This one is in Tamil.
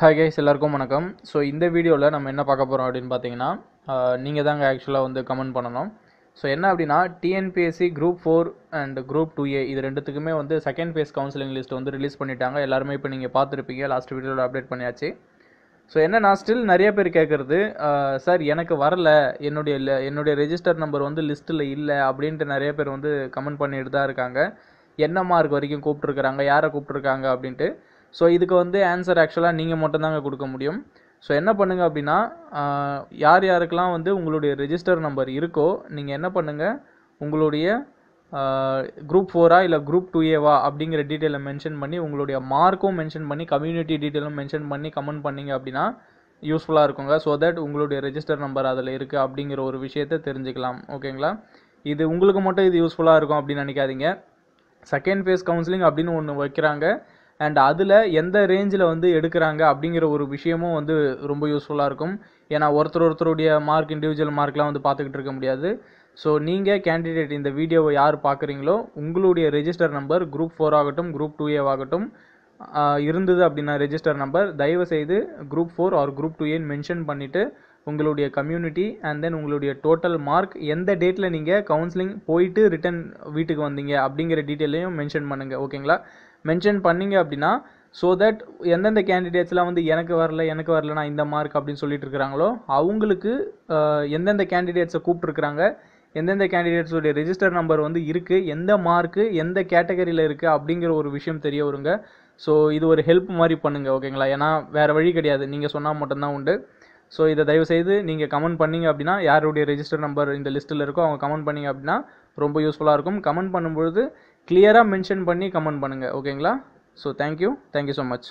ஹாய் கைஸ் எல்லாருக்கும் வணக்கம். ஸோ இந்த வீடியோவில் நம்ம என்ன பார்க்க போகிறோம் அப்படின்னு பார்த்தீங்கன்னா நீங்கள் தாங்க ஆக்சுவலாக வந்து கமெண்ட் பண்ணணும். ஸோ என்ன அப்படின்னா TNPSC group four and group two A இது ரெண்டுத்துக்குமே வந்து செகண்ட் ஃபேஸ் கவுன்சிலிங் லிஸ்ட் வந்து ரிலீஸ் பண்ணிட்டாங்க. எல்லாருமே இப்போ நீங்கள் பார்த்துருப்பீங்க. லாஸ்ட் வீடியோவில் அப்டேட் பண்ணியாச்சு. ஸோ என்னன்னா ஸ்டில் நிறைய பேர் கேட்குறது சார் எனக்கு வரல. என்னுடைய இல்லை என்னுடைய ரெஜிஸ்டர் நம்பர் வந்து லிஸ்ட்டில் இல்லை. அப்படின்ட்டு நிறைய பேர் வந்து கமெண்ட் பண்ணிட்டு தான் இருக்காங்க. என்ன மார்க் வரைக்கும் கூப்பிட்ருக்குறாங்க யாரை கூப்பிட்ருக்காங்க அப்படின்ட்டு ஸோ இதுக்கு வந்து ஆன்சர் ஆக்சுவலாக நீங்கள் மட்டும்தாங்க கொடுக்க முடியும். ஸோ என்ன பண்ணுங்கள் அப்படின்னா யார் யாருக்கெல்லாம் வந்து உங்களுடைய ரெஜிஸ்டர் நம்பர் இருக்கோ நீங்கள் என்ன பண்ணுங்கள் உங்களுடைய குரூப் ஃபோரா இல்லை குரூப் டூ ஏவா அப்படிங்கிற டீட்டெயிலை மென்ஷன் பண்ணி உங்களுடைய மார்க்கும் மென்ஷன் பண்ணி கம்யூனிட்டி டீட்டெயிலும் மென்ஷன் பண்ணி கமெண்ட் பண்ணீங்க அப்படின்னா யூஸ்ஃபுல்லாக இருக்குங்க. ஸோ தட் உங்களுடைய ரெஜிஸ்டர் நம்பர் அதில் இருக்குது அப்படிங்கிற ஒரு விஷயத்தை தெரிஞ்சுக்கலாம். ஓகேங்களா இது உங்களுக்கு மட்டும் இது யூஸ்ஃபுல்லாக இருக்கும் அப்படின்னு நினைக்காதீங்க. செகண்ட் ஃபேஸ் கவுன்சிலிங் அப்படின்னு ஒன்று வைக்கிறாங்க. அண்ட் அதில் எந்த ரேஞ்சில் வந்து எடுக்கிறாங்க அப்படிங்கிற ஒரு விஷயமும் வந்து ரொம்ப யூஸ்ஃபுல்லாக இருக்கும். ஏன்னா ஒருத்தர் ஒருத்தருடைய மார்க் இண்டிவிஜுவல் மார்க்லாம் வந்து பார்த்துக்கிட்டு இருக்க முடியாது. ஸோ நீங்கள் கேண்டிடேட் இந்த வீடியோவை யார் பார்க்குறீங்களோ உங்களுடைய ரெஜிஸ்டர் நம்பர் குரூப் ஃபோர் ஆகட்டும் குரூப் டூ ஏவாகட்டும் இருந்தது அப்படின்னா ரெஜிஸ்டர் நம்பர் தயவு செய்து group four or group two ஏன்னு மென்ஷன் பண்ணிவிட்டு உங்களுடைய கம்யூனிட்டி அண்ட் தென் உங்களுடைய டோட்டல் மார்க் எந்த டேட்டில் நீங்கள் கவுன்சிலிங் போயிட்டு ரிட்டன் வீட்டுக்கு வந்தீங்க அப்படிங்கிற டீட்டெயிலையும் மென்ஷன் பண்ணுங்கள் ஓகேங்களா மென்ஷன் பண்ணீங்க அப்படின்னா ஸோ தட் எந்தெந்த கேண்டிடேட்ஸ்லாம் வந்து எனக்கு வரல எனக்கு வரல நான் இந்த மார்க் அப்படின்னு சொல்லிட்டு இருக்கிறாங்களோ அவங்களுக்கு எந்தெந்த கேண்டிடேட்ஸை கூப்பிட்ருக்குறாங்க எந்தெந்த கேண்டிடேட்ஸோடைய ரெஜிஸ்டர் நம்பர் வந்து இருக்குது எந்த மார்க்கு எந்த கேட்டகரியில் இருக்குது அப்படிங்கிற ஒரு விஷயம் தெரிய வருங்க. ஸோ இது ஒரு ஹெல்ப் மாதிரி பண்ணுங்கள் ஓகேங்களா ஏன்னா வேறு வழி கிடையாது. நீங்கள் சொன்னால் மட்டும்தான் உண்டு. ஸோ இதை தயவு செய்து நீங்கள் கமெண்ட் பண்ணீங்க அப்படின்னா யாருடைய ரெஜிஸ்டர் நம்பர் இந்த லிஸ்ட்டில் இருக்கோ அவங்க கமெண்ட் பண்ணீங்க அப்படின்னா ரொம்ப யூஸ்ஃபுல்லாக இருக்கும். கமெண்ட் பண்ணும்பொழுது கிளியராக மென்ஷன் பண்ணி கமெண்ட் பண்ணுங்கள் ஓகேங்களா so thank you thank you so much